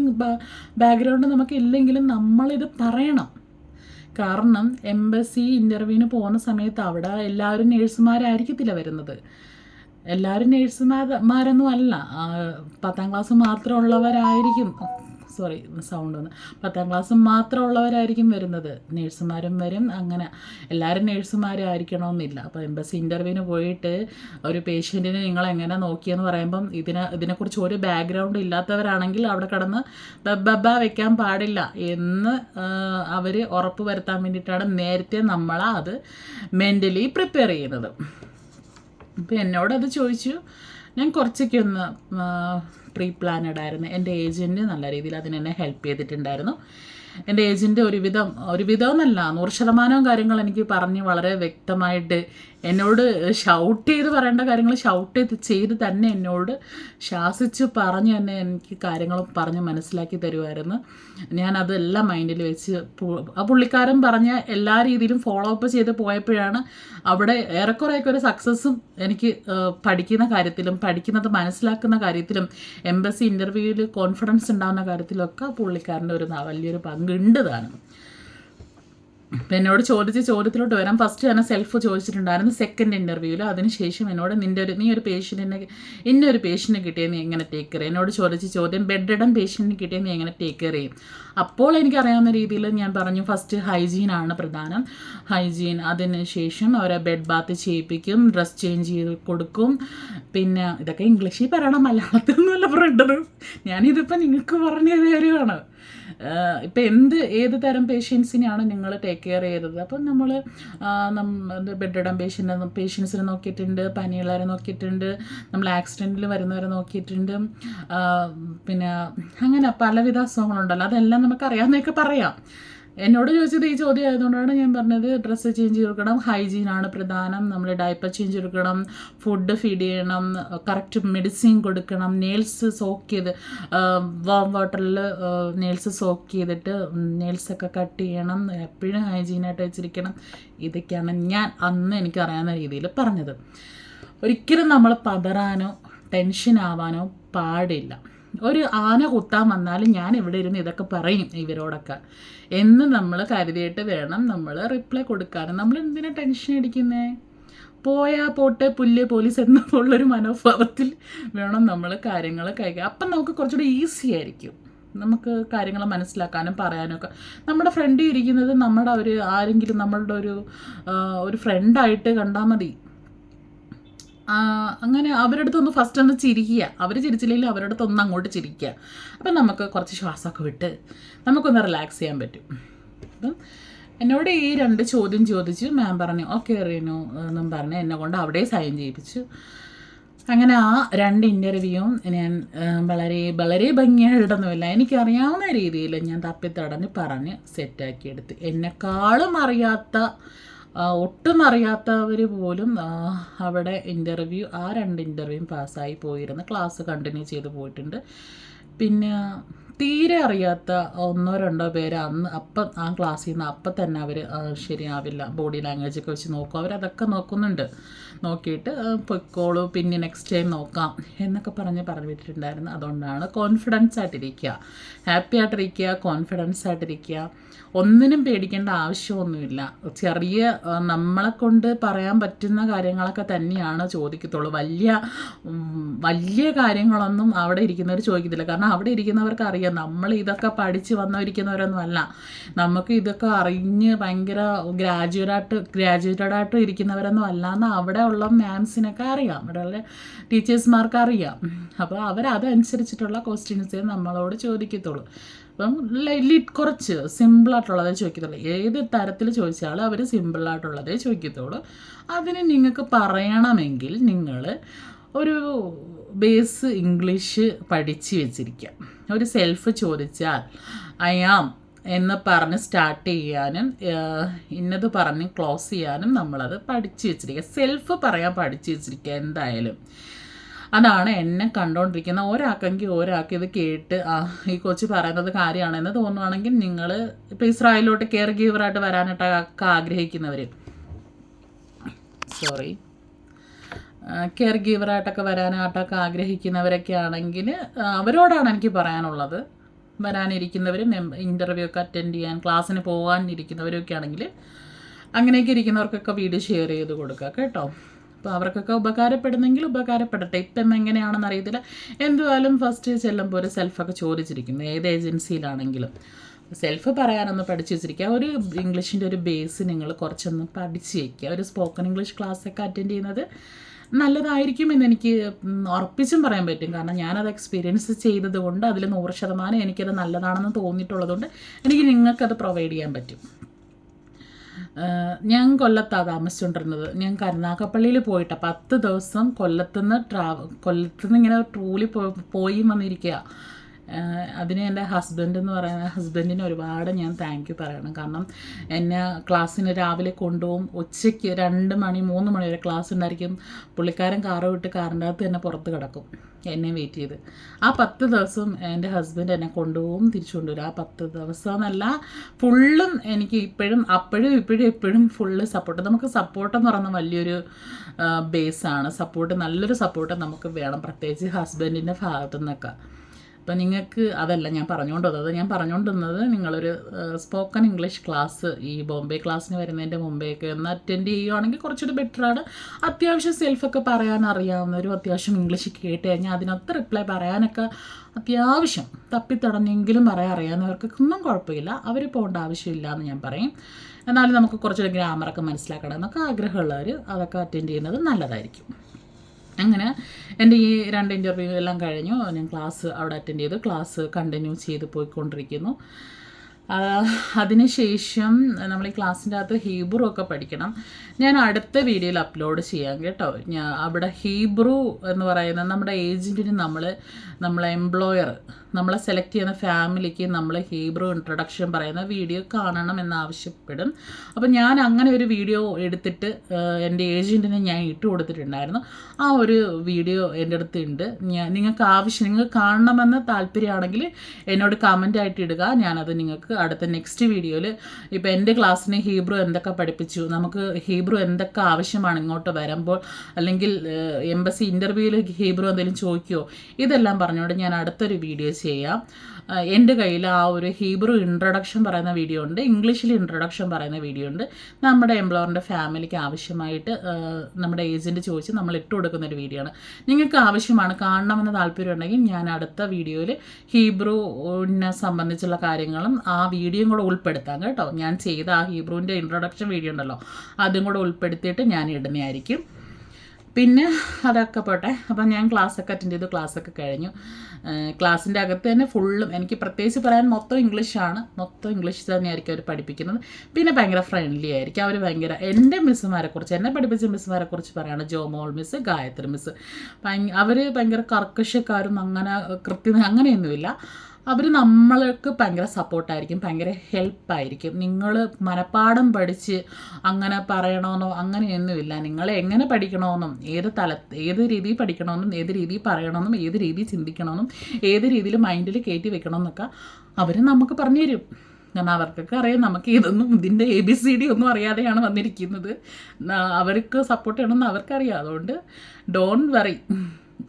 ബാക്ക്ഗ്രൗണ്ട് നമുക്ക് ഇല്ലെങ്കിലും നമ്മളിത് പറയണം. കാരണം എംബസി ഇന്റർവ്യൂവിന് പോകുന്ന സമയത്ത് അവിടെ എല്ലാവരും നേഴ്സുമാരായിരിക്കത്തില്ല വരുന്നത്. എല്ലാവരും നേഴ്സുമാരൊന്നും അല്ല. പത്താം ക്ലാസ് മാത്രമുള്ളവരായിരിക്കും സോറി സൗണ്ട് വന്ന് പത്താം ക്ലാസ് മാത്രമുള്ളവരായിരിക്കും വരുന്നത്. നേഴ്സുമാരും വരും. അങ്ങനെ എല്ലാവരും നേഴ്സുമാരായിരിക്കണമെന്നില്ല അപ്പോൾ എംബസി ഇന്റർവ്യൂവിന് പോയിട്ട് ഒരു പേഷ്യന്റിനെ നിങ്ങൾ എങ്ങനെ നോക്കിയെന്ന് പറയുമ്പം ഇതിനെ ഇതിനെക്കുറിച്ച് ഒരു ബാക്ക്ഗ്രൗണ്ട് ഇല്ലാത്തവരാണെങ്കിൽ അവിടെ കിടന്ന് ബബ്ബ വെക്കാൻ പാടില്ല എന്ന് അവർ ഉറപ്പ് വരുത്താൻ വേണ്ടിയിട്ടാണ് നേരത്തെ നമ്മൾ അത് മെന്റലി പ്രിപ്പയർ ചെയ്യുന്നത്. അപ്പോൾ എന്നോടത് ചോദിച്ചു. ഞാൻ കുറച്ചൊക്കെ ഒന്ന് പ്രീ പ്ലാനഡ് ആയിരുന്നു. എന്റെ ഏജന്റ് നല്ല രീതിയിൽ അതിനെന്നെ ഹെൽപ്പ് ചെയ്തിട്ടുണ്ടായിരുന്നു. എന്റെ ഏജന്റ് ഒരുവിധം ഒരുവിധം എന്നല്ല നൂറ് ശതമാനവും കാര്യങ്ങൾ എനിക്ക് പറഞ്ഞ് വളരെ വ്യക്തമായിട്ട് എന്നോട് ഷൗട്ട് ചെയ്ത് പറയേണ്ട കാര്യങ്ങൾ ഷൗട്ട് ചെയ്ത് ചെയ്ത് തന്നെ എന്നോട് ശാസിച്ച് പറഞ്ഞ് തന്നെ എനിക്ക് കാര്യങ്ങൾ പറഞ്ഞ് മനസ്സിലാക്കി തരുമായിരുന്നു. ഞാൻ അതെല്ലാം മൈൻഡിൽ വെച്ച് ആ പുള്ളിക്കാരൻ പറഞ്ഞ എല്ലാ രീതിയിലും ഫോളോ അപ്പ് ചെയ്ത് പോയപ്പോഴാണ് അവിടെ ഏറെക്കുറെയൊക്കെ ഒരു സക്സസ്സും എനിക്ക് പഠിക്കുന്ന കാര്യത്തിലും പഠിക്കുന്നത് മനസ്സിലാക്കുന്ന കാര്യത്തിലും എംബസി ഇന്റർവ്യൂവിൽ കോൺഫിഡൻസ് ഉണ്ടാകുന്ന കാര്യത്തിലൊക്കെ പുള്ളിക്കാരന്റെ ഒരു വലിയൊരു വലിയൊരു പങ്കുണ്ട് താനും. അപ്പം എന്നോട് ചോദിച്ച ചോദ്യത്തിലോട്ട് വരാം. ഫസ്റ്റ് തന്നെ സെൽഫ് ചോദിച്ചിട്ടുണ്ടായിരുന്നു സെക്കൻഡ് ഇന്റർവ്യൂവിൽ അതിനുശേഷം എന്നോട് നിന്റെ ഒരു നീ ഒരു പേഷ്യന്റിനെ ഒരു പേഷ്യന്റിനെ കിട്ടിയത് നീ എങ്ങനെ ടേക്ക് കെയർ എന്നോട് ചോദിച്ച ചോദ്യം ബെഡ് ഇടം പേഷ്യന്റിന് കിട്ടിയത് നീ എങ്ങനെ ടേക്ക് കെയർ ചെയ്യും? അപ്പോൾ എനിക്കറിയാവുന്ന രീതിയിൽ ഞാൻ പറഞ്ഞു ഫസ്റ്റ് ഹൈജീനാണ് പ്രധാനം. ഹൈജീൻ അതിനുശേഷം അവരെ ബെഡ് ബാത്ത് ചെയ്യിപ്പിക്കും ഡ്രസ് ചേഞ്ച് ചെയ്ത് കൊടുക്കും. പിന്നെ ഇതൊക്കെ ഇംഗ്ലീഷിൽ പറയണം മലയാളത്തിൽ നിന്നല്ല പറയേണ്ടത് ഞാനിതിപ്പോൾ നിങ്ങൾക്ക് പറഞ്ഞ കാര്യമാണ്. ഇപ്പം എന്ത് ഏത് തരം പേഷ്യൻസിനെയാണ് നിങ്ങൾ ടേക്ക് കെയർ ചെയ്തത്? അപ്പം നമ്മൾ ബെഡ് ഇടം പേഷ്യന്റ് പേഷ്യൻസിനെ നോക്കിയിട്ടുണ്ട് പനിയുള്ളവരെ നോക്കിയിട്ടുണ്ട് നമ്മൾ ആക്സിഡന്റിൽ വരുന്നവരെ നോക്കിയിട്ടുണ്ട് പിന്നെ അങ്ങനെ പലവിധ അസുഖങ്ങളുണ്ടല്ലോ. അതെല്ലാം നമുക്കറിയാവുന്നതൊക്കെ പറയാം. എന്നോട് ചോദിച്ചത് ഈ ചോദ്യം ആയതുകൊണ്ടാണ് ഞാൻ പറഞ്ഞത് ഡ്രസ്സ് ചേഞ്ച് കൊടുക്കണം ആണ് പ്രധാനം നമ്മൾ ഡയപ്പർ ചേഞ്ച് കൊടുക്കണം ഫുഡ് ഫീഡ് ചെയ്യണം കറക്റ്റ് മെഡിസിൻ കൊടുക്കണം നെയിൽസ് സോക്ക് ചെയ്ത് വാം വാട്ടറിൽ നെയിൽസ് സോക്ക് ചെയ്തിട്ട് നെയിൽസൊക്കെ കട്ട് ചെയ്യണം എപ്പോഴും ഹൈജീനായിട്ട് വെച്ചിരിക്കണം. ഇതൊക്കെയാണ് ഞാൻ അന്ന് എനിക്ക് അറിയാവുന്ന രീതിയിൽ പറഞ്ഞത്. ഒരിക്കലും നമ്മൾ പതറാനോ ടെൻഷൻ ആവാനോ പാടില്ല. ഒരു ആന കുത്താൻ വന്നാലും ഞാൻ ഇവിടെ ഇരുന്ന് ഇതൊക്കെ പറയും ഇവരോടൊക്കെ. എന്ന് നമ്മൾ കരുതിയിട്ട് വേണം നമ്മൾ റിപ്ലൈ കൊടുക്കാൻ നമ്മൾ എന്തിനാ ടെൻഷൻ അടിക്കുന്നേ? പോയാ പോട്ടെ പുല്ല് പോലീസ് എന്നുള്ളൊരു മനോഭാവത്തിൽ വേണം നമ്മൾ കാര്യങ്ങൾ കൈകാര്യം അപ്പം നമുക്ക് കുറച്ചുകൂടി ഈസി ആയിരിക്കും. നമുക്ക് കാര്യങ്ങൾ മനസ്സിലാക്കാനും പറയാനും ഒക്കെ. നമ്മുടെ ഫ്രണ്ട് ഇരിക്കുന്നത് നമ്മുടെ ഒരു ആരെങ്കിലും നമ്മളുടെ ഒരു ഒരു ഫ്രണ്ടായിട്ട് കണ്ടാൽ മതി. അങ്ങനെ അവരുടെ അടുത്തൊന്ന് ഫസ്റ്റ് ഒന്ന് ചിരിക്കുക. അവർ ചിരിച്ചില്ലെങ്കിൽ അവരുടെ ഒന്ന് അങ്ങോട്ട് ചിരിക്കുക. അപ്പം നമുക്ക് കുറച്ച് ശ്വാസമൊക്കെ വിട്ട് നമുക്കൊന്ന് റിലാക്സ് ചെയ്യാൻ പറ്റും. അപ്പം എന്നോട് ഈ രണ്ട് ചോദ്യം ചോദിച്ചു മാം പറഞ്ഞു ഓക്കെ റീനു എന്നും പറഞ്ഞ് എന്നെ കൊണ്ട് അവിടെ സൈൻ ചെയ്യിപ്പിച്ചു. അങ്ങനെ ആ രണ്ട് ഇന്റർവ്യൂവും ഞാൻ വളരെ വളരെ ഭംഗിയായിട്ടൊന്നുമില്ല. എനിക്കറിയാവുന്ന രീതിയിൽ ഞാൻ തപ്പിത്തടഞ്ഞ് പറഞ്ഞ് സെറ്റാക്കിയെടുത്ത് എന്നെക്കാളും അറിയാത്ത ഒട്ടും അറിയാത്തവർ പോലും അവിടെ ഇന്റർവ്യൂ ആ രണ്ട് ഇന്റർവ്യൂ പാസ്സായി പോയിരുന്നു. ക്ലാസ് കണ്ടിന്യൂ ചെയ്ത് പോയിട്ടുണ്ട്. പിന്നെ തീരെ അറിയാത്ത ഒന്നോ രണ്ടോ പേര് അന്ന് അപ്പം ആ ക്ലാസ്സിൽ നിന്ന് അപ്പം തന്നെ അവർ ശരിയാവില്ല. ബോഡി ലാംഗ്വേജ് ഒക്കെ വെച്ച് നോക്കും. അവരതൊക്കെ നോക്കുന്നുണ്ട്. നോക്കിയിട്ട് പൊയ്ക്കോളൂ. പിന്നെ നെക്സ്റ്റ് ടൈം നോക്കാം എന്നൊക്കെ പറഞ്ഞ് പറഞ്ഞു വിട്ടിട്ടുണ്ടായിരുന്നു അതുകൊണ്ടാണ് കോൺഫിഡൻസ് ആയിട്ടിരിക്കുക. ഹാപ്പി ആയിട്ടിരിക്കുക കോൺഫിഡൻസ് ആയിട്ടിരിക്കുക. ഒന്നിനും പേടിക്കേണ്ട ആവശ്യമൊന്നുമില്ല. ചെറിയ നമ്മളെ കൊണ്ട് പറയാൻ പറ്റുന്ന കാര്യങ്ങളൊക്കെ തന്നെയാണ് ചോദിക്കത്തുള്ളൂ. വലിയ വലിയ കാര്യങ്ങളൊന്നും അവിടെ ഇരിക്കുന്നവർ ചോദിക്കത്തില്ല. കാരണം അവിടെ ഇരിക്കുന്നവർക്ക് അറിയാം നമ്മൾ ഇതൊക്കെ പഠിച്ച് വന്നിരിക്കുന്നവരൊന്നും അല്ല നമുക്ക് ഇതൊക്കെ അറിഞ്ഞ് ഭയങ്കര ഗ്രാജുവേറ്റായിട്ട് ഗ്രാജുവേറ്റഡ് ഇരിക്കുന്നവരൊന്നും അല്ലാന്ന് അവിടെ ഉള്ള മാംസിനൊക്കെ അറിയാം. അവിടെ ഉള്ള ടീച്ചേഴ്സ്മാർക്ക് അറിയാം. അപ്പോൾ അവരതനുസരിച്ചിട്ടുള്ള ക്വസ്റ്റ്യൻസേ നമ്മളോട് ചോദിക്കത്തുള്ളൂ. അപ്പം ലൈറ്റ് കുറച്ച് സിമ്പിളായിട്ടുള്ളതേ ചോദിക്കത്തുള്ളൂ. ഏത് തരത്തിൽ ചോദിച്ചാലും അവർ സിമ്പിളായിട്ടുള്ളതേ ചോദിക്കത്തുള്ളൂ. അതിന് നിങ്ങൾക്ക് പറയണമെങ്കിൽ നിങ്ങൾ ഒരു ബേസ് ഇംഗ്ലീഷ് പഠിച്ച് വെച്ചിരിക്കുക ഒരു സെൽഫ് ചോദിച്ചാൽ ഐ ആം എന്ന് പറഞ്ഞ് സ്റ്റാർട്ട് ചെയ്യാനും ഇന്നത് പറഞ്ഞ് ക്ലോസ് ചെയ്യാനും നമ്മളത് പഠിച്ച് വെച്ചിരിക്കുക സെൽഫ് പറയാൻ പഠിച്ച് വെച്ചിരിക്കുക എന്തായാലും. അതാണ് എന്നെ കണ്ടുകൊണ്ടിരിക്കുന്ന ഒരാൾക്കെങ്കിൽ ഒരാൾക്ക് ഇത് കേട്ട് ആ ഈ കൊച്ച് പറയുന്നത് കാര്യമാണെന്ന് തോന്നുവാണെങ്കിൽ നിങ്ങൾ ഇപ്പോൾ ഇസ്രായേലിലോട്ട് കെയർ ഗീവറായിട്ട് വരാനായിട്ടൊക്കെ ആഗ്രഹിക്കുന്നവർ സോറി കെയർ ഗീവറായിട്ടൊക്കെ വരാനായിട്ടൊക്കെ ആഗ്രഹിക്കുന്നവരൊക്കെ ആണെങ്കിൽ അവരോടാണ് എനിക്ക് പറയാനുള്ളത്. വരാനിരിക്കുന്നവരും ഇന്റർവ്യൂ ഒക്കെ അറ്റൻഡ് ചെയ്യാൻ ക്ലാസ്സിന് പോകാൻ ഇരിക്കുന്നവരൊക്കെ ആണെങ്കിൽ അങ്ങനെയൊക്കെ ഇരിക്കുന്നവർക്കൊക്കെ വീഡിയോ ഷെയർ ചെയ്ത് കൊടുക്കുക കേട്ടോ. അപ്പോൾ അവർക്കൊക്കെ ഉപകാരപ്പെടുന്നെങ്കിൽ ഉപകാരപ്പെടട്ടെ. ഇപ്പം എങ്ങനെയാണെന്ന് അറിയത്തില്ല. എന്തുവായാലും ഫസ്റ്റ് ചെല്ലുമ്പോൾ ഒരു സെൽഫൊക്കെ ചോദിച്ചിരിക്കും ഏത് ഏജൻസിയിലാണെങ്കിലും സെൽഫ് പറയാനൊന്ന് പഠിച്ചു വെച്ചിരിക്കുക. ഒരു ഇംഗ്ലീഷിന്റെ ഒരു ബേസ് നിങ്ങൾ കുറച്ചൊന്ന് പഠിച്ച് വയ്ക്കുക ഒരു സ്പോക്കൺ ഇംഗ്ലീഷ് ക്ലാസ്സൊക്കെ അറ്റൻഡ് ചെയ്യുന്നത് നല്ലതായിരിക്കും എന്ന് എനിക്ക് ഉറപ്പിച്ചും പറയാൻ പറ്റും. കാരണം ഞാനത് എക്സ്പീരിയൻസ് ചെയ്തതുകൊണ്ട് അതിൽ നൂറ് ശതമാനം എനിക്കത് നല്ലതാണെന്ന് തോന്നിയിട്ടുള്ളതുകൊണ്ട് എനിക്ക് നിങ്ങൾക്കത് പ്രൊവൈഡ് ചെയ്യാൻ പറ്റും. ഞാൻ കൊല്ലത്താണ് താമസിച്ചുകൊണ്ടിരുന്നത് ഞാൻ കരുനാഗപ്പള്ളിയിൽ പോയിട്ട് പത്ത് ദിവസം കൊല്ലത്തുനിന്ന് ട്രാവ കൊല്ലത്തുനിന്ന് ഇങ്ങനെ ട്രൂലി പോയി വന്നിരിക്കുക അതിന് എന്റെ ഹസ്ബൻഡ് എന്ന് പറയുന്ന ഹസ്ബൻഡിന് ഒരുപാട് ഞാൻ താങ്ക് യു പറയണം. കാരണം എന്നെ ക്ലാസ്സിന് രാവിലെ കൊണ്ടുപോകും ഉച്ചയ്ക്ക് രണ്ട് മണി മൂന്ന് മണി വരെ ക്ലാസ് ഉണ്ടായിരിക്കും. പുള്ളിക്കാരൻ കാറ് വിട്ട് കാറിന്റെ അകത്ത് തന്നെ പുറത്ത് കിടക്കും എന്നെ വെയിറ്റ് ചെയ്ത്. ആ പത്ത് ദിവസം എന്റെ ഹസ്ബൻഡ് എന്നെ കൊണ്ടുപോകും തിരിച്ചു കൊണ്ടുവരും. ആ പത്ത് ദിവസം എന്നല്ല ഫുള്ളും എനിക്ക് ഇപ്പോഴും അപ്പോഴും ഇപ്പോഴും എപ്പോഴും ഫുള്ള് സപ്പോർട്ട് നമുക്ക് സപ്പോർട്ട് എന്ന് പറയുന്ന വലിയൊരു ബേസാണ് സപ്പോർട്ട് നല്ലൊരു സപ്പോർട്ട് നമുക്ക് വേണം പ്രത്യേകിച്ച് ഹസ്ബൻഡിന്റെ ഭാഗത്തു നിന്നൊക്കെ അപ്പം നിങ്ങൾക്ക് അതല്ല ഞാൻ പറഞ്ഞുകൊണ്ടത് അത് ഞാൻ പറഞ്ഞുകൊണ്ടിരുന്നത് നിങ്ങളൊരു സ്പോക്കൺ ഇംഗ്ലീഷ് ക്ലാസ് ഈ ബോംബെ ക്ലാസ്സിന് വരുന്നതിന്റെ മുമ്പേക്ക് ഒന്ന് അറ്റൻഡ് ചെയ്യുകയാണെങ്കിൽ കുറച്ചുകൂടി ബെറ്ററാണ് അത്യാവശ്യം സെൽഫൊക്കെ പറയാൻ അറിയാവുന്നവരും അത്യാവശ്യം ഇംഗ്ലീഷ് കേട്ട് കഴിഞ്ഞാൽ അതിനൊത്ത് റിപ്ലൈ പറയാനൊക്കെ അത്യാവശ്യം തപ്പിത്തടഞ്ഞെങ്കിലും പറയാൻ അറിയാവുന്നവർക്ക് ഒന്നും കുഴപ്പമില്ല. അവർ പോകേണ്ട ആവശ്യമില്ല എന്ന് ഞാൻ പറയും. എന്നാലും നമുക്ക് കുറച്ചുകൂടി ഗ്രാമറൊക്കെ മനസ്സിലാക്കണം എന്നൊക്കെ ആഗ്രഹമുള്ളവർ അതൊക്കെ അറ്റൻഡ് ചെയ്യുന്നത് നല്ലതായിരിക്കും. അങ്ങനെ എന്റെ ഈ രണ്ട് ഇന്റർവ്യൂ എല്ലാം കഴിഞ്ഞു. ഞാൻ ക്ലാസ് അവിടെ അറ്റൻഡ് ചെയ്തു. ക്ലാസ് കണ്ടിന്യൂ ചെയ്ത് പോയിക്കൊണ്ടിരിക്കുന്നു. അതിനുശേഷം നമ്മൾ ഈ ക്ലാസ്സിന്റെ അകത്ത് ഹീബ്രു ഒക്കെ പഠിക്കണം. ഞാൻ അടുത്ത വീഡിയോയിൽ അപ്ലോഡ് ചെയ്യാം കേട്ടോ. ഞാൻ അവിടെ ഹീബ്രു എന്ന് പറയുന്നത് നമ്മുടെ ഏജന്റിന് നമ്മൾ നമ്മളെ എംപ്ലോയർ നമ്മളെ സെലക്ട് ചെയ്യുന്ന ഫാമിലിക്ക് നമ്മൾ ഹീബ്രു ഇൻട്രൊഡക്ഷൻ പറയുന്ന വീഡിയോ കാണണം എന്നാവശ്യപ്പെടും. അപ്പോൾ ഞാൻ അങ്ങനെ ഒരു വീഡിയോ എടുത്തിട്ട് എന്റെ ഏജന്റിന് ഞാൻ ഇട്ട് കൊടുത്തിട്ടുണ്ടായിരുന്നു. ആ ഒരു വീഡിയോ എന്റെ അടുത്ത് ഉണ്ട്. ഞാൻ നിങ്ങൾക്ക് ആവശ്യം നിങ്ങൾക്ക് കാണണമെന്ന് താല്പര്യമാണെങ്കിൽ എന്നോട് കമന്റ് ആയിട്ട് ഇടുക. ഞാനത് നിങ്ങൾക്ക് അടുത്ത നെക്സ്റ്റ് വീഡിയോയിൽ ഇപ്പോൾ എന്റെ ക്ലാസ്സിന് ഹീബ്രു എന്തൊക്കെ പഠിപ്പിച്ചു നമുക്ക് ഹീബ്രു എന്തൊക്കെ ആവശ്യമാണ് ഇങ്ങോട്ട് വരുമ്പോൾ അല്ലെങ്കിൽ എംബസി ഇന്റർവ്യൂവിൽ ഹീബ്രു എന്തെങ്കിലും ചോദിക്കുമോ ഇതെല്ലാം പറഞ്ഞുകൊണ്ട് ഞാൻ അടുത്തൊരു വീഡിയോ ആ, എന്റെ കയ്യിൽ ആ ഒരു ഹീബ്രു ഇൻട്രൊഡക്ഷൻ പറയുന്ന വീഡിയോ ഉണ്ട്. ഇംഗ്ലീഷിൽ ഇൻട്രൊഡക്ഷൻ പറയുന്ന വീഡിയോ ഉണ്ട്. നമ്മുടെ എംപ്ലോയറിന്റെ ഫാമിലിക്ക് ആവശ്യമായിട്ട് നമ്മുടെ ഏജന്റ് ചോദിച്ച് നമ്മൾ ഇട്ട് കൊടുക്കുന്ന ഒരു വീഡിയോ ആണ്. നിങ്ങൾക്ക് ആവശ്യമാണ് കാണണമെന്ന് താല്പര്യം ഉണ്ടെങ്കിൽ ഞാൻ അടുത്ത വീഡിയോയിൽ ഹീബ്രുവിനെ സംബന്ധിച്ചുള്ള കാര്യങ്ങളും ആ വീഡിയോയും കൂടെ ഉൾപ്പെടുത്താം കേട്ടോ. ഞാൻ ചെയ്ത ആ ഹീബ്രുവിന്റെ ഇൻട്രൊഡക്ഷൻ വീഡിയോ ഉണ്ടല്ലോ അതും കൂടെ ഉൾപ്പെടുത്തിയിട്ട് ഞാൻ ഇടുന്നതായിരിക്കും. പിന്നെ അതൊക്കെ പോട്ടെ. അപ്പം ഞാൻ ക്ലാസ്സൊക്കെ അറ്റൻഡ് ചെയ്തു ക്ലാസ്സൊക്കെ കഴിഞ്ഞു. ക്ലാസ്സിന്റെ അകത്ത് തന്നെ ഫുള്ളും എനിക്ക് പ്രത്യേകിച്ച് പറയാൻ മൊത്തം ഇംഗ്ലീഷാണ് മൊത്തം ഇംഗ്ലീഷ് തന്നെയായിരിക്കും അവർ പഠിപ്പിക്കുന്നത്. പിന്നെ ഭയങ്കര ഫ്രണ്ട്ലി ആയിരിക്കും. അവർ ഭയങ്കര എന്റെ മിസ്സുമാരെ കുറിച്ച് എന്നെ പഠിപ്പിച്ച മിസ്സുമാരെ കുറിച്ച് പറയുകയാണ് ജോമോൾ മിസ് ഗായത്രി മിസ് അവർ ഭയങ്കര കർക്കശക്കാരും അങ്ങനെ കൃത്യം അങ്ങനെയൊന്നുമില്ല. അവർ നമ്മൾക്ക് ഭയങ്കര സപ്പോർട്ടായിരിക്കും ഭയങ്കര ഹെൽപ്പായിരിക്കും നിങ്ങൾ മനഃപ്പാടം പഠിച്ച് അങ്ങനെ പറയണമെന്നോ അങ്ങനെയൊന്നുമില്ല നിങ്ങൾ എങ്ങനെ പഠിക്കണമെന്നും ഏത് തല ഏത് രീതിയിൽ പഠിക്കണമെന്നും ഏത് രീതിയിൽ പറയണമെന്നും ഏത് രീതിയിൽ ചിന്തിക്കണമെന്നും ഏത് രീതിയിൽ മൈൻഡിൽ കയറ്റി വെക്കണമെന്നൊക്കെ അവർ നമുക്ക് പറഞ്ഞു തരും. കാരണം അവർക്കൊക്കെ അറിയാം നമുക്ക് ഇതൊന്നും ഇതിന്റെ എ ബി സി ഡി ഒന്നും അറിയാതെയാണ് വന്നിരിക്കുന്നത്. അവർക്ക് സപ്പോർട്ട് ചെയ്യണമെന്ന് അവർക്കറിയാം. അതുകൊണ്ട് ഡോണ്ട് വറി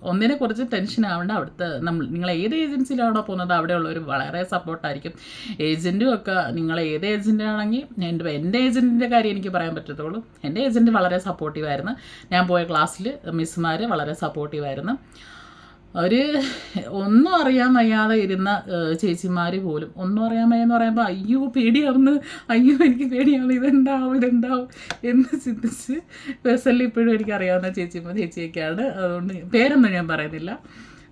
ഒന്നിനെ കുറിച്ച് ടെൻഷൻ ആവേണ്ട. അവിടുത്തെ നമ്മൾ നിങ്ങൾ ഏത് ഏജൻസിയിലാണോ പോകുന്നത് അവിടെയുള്ളവർ വളരെ സപ്പോർട്ടായിരിക്കും ഏജന്റും ഒക്കെ നിങ്ങൾ ഏത് ഏജന്റാണെങ്കിൽ എന്റെ എന്റെ ഏജന്റിന്റെ കാര്യം എനിക്ക് പറയാൻ പറ്റത്തുള്ളൂ. എന്റെ ഏജന്റ് വളരെ സപ്പോർട്ടീവായിരുന്നു ഞാൻ പോയ ക്ലാസ്സിൽ മിസ്സുമാർ വളരെ സപ്പോർട്ടീവായിരുന്നു ഒരു ഒന്നും അറിയാൻ വയ്യാതെ ഇരുന്ന ചേച്ചിമാർ പോലും. ഒന്നും അറിയാൻ വയ്യെന്ന് പറയുമ്പോൾ അയ്യോ പേടിയാവുന്നു. അയ്യോ എനിക്ക് പേടിയാവുന്നു. ഇതെന്താവും ഇതെന്താവും? എന്ന് ചിന്തിച്ച് പേഴ്സണലി ഇപ്പോഴും എനിക്ക് അറിയാവുന്ന ചേച്ചിമാർ ചേച്ചിയൊക്കെയാണ്. അതുകൊണ്ട് പേരൊന്നും ഞാൻ പറയുന്നില്ല.